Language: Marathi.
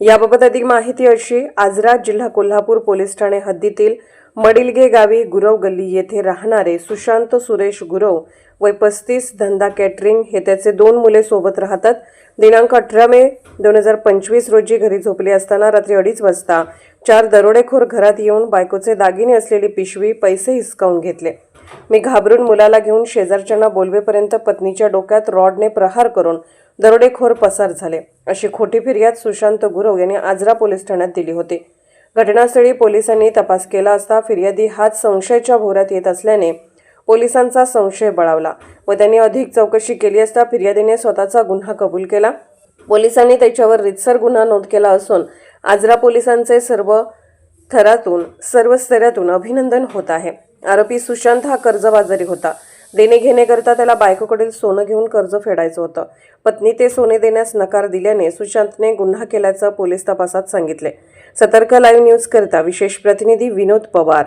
याबाबत अधिक माहिती अशी आजरा जिल्हा कोल्हापूर पोलीस ठाणे हद्दीतील मडिलगे गावी गुरव गल्ली येथे राहणारे सुशांत सुरेश गुरव वय पस्तीस धंदा कॅटरिंग हे त्याचे दोन मुले सोबत राहतात. दिनांक अठरा मे दोन हजार पंचवीस रोजी घरी झोपले असताना रात्री अडीच वाजता चार दरोडेखोर घरात येऊन बायकोचे दागिने असलेली पिशवी पैसे हिसकावून घेतले. मी घाबरून मुलाला घेऊन शेजारच्यांना बोलवेपर्यंत पत्नीच्या डोक्यात रॉडने प्रहार करून दरोडेखोर पसार झाले. अशी खोटी फिर्याद सुशांत गुरव यांनी आजरा पोलीस ठाण्यात दिली होती. घटनास्थळी पोलिसांनी तपास केला असता फिर्यादी हाच संशयाच्या भोऱ्यात येत असल्याने पोलिसांचा संशय बळावला व त्यांनी अधिक चौकशी केली असता फिर्यादीने स्वतःचा गुन्हा कबूल केला. पोलिसांनी त्याच्यावर रितसर गुन्हा नोंद केला असून आजरा पोलिसांचे सर्व थरातून सर्व स्तरातून अभिनंदन होत आहे. आरोपी सुशांत हा कर्जबाजारी होता. देणे घेणे करता त्याला बायकोकडील सोनं घेऊन कर्ज फेडायचं होतं. पत्नी ते सोने देण्यास नकार दिल्याने सुशांतने गुन्हा केल्याचं पोलीस तपासात सांगितले. सतर्क लाईव्ह न्यूज करता विशेष प्रतिनिधी विनोद पवार.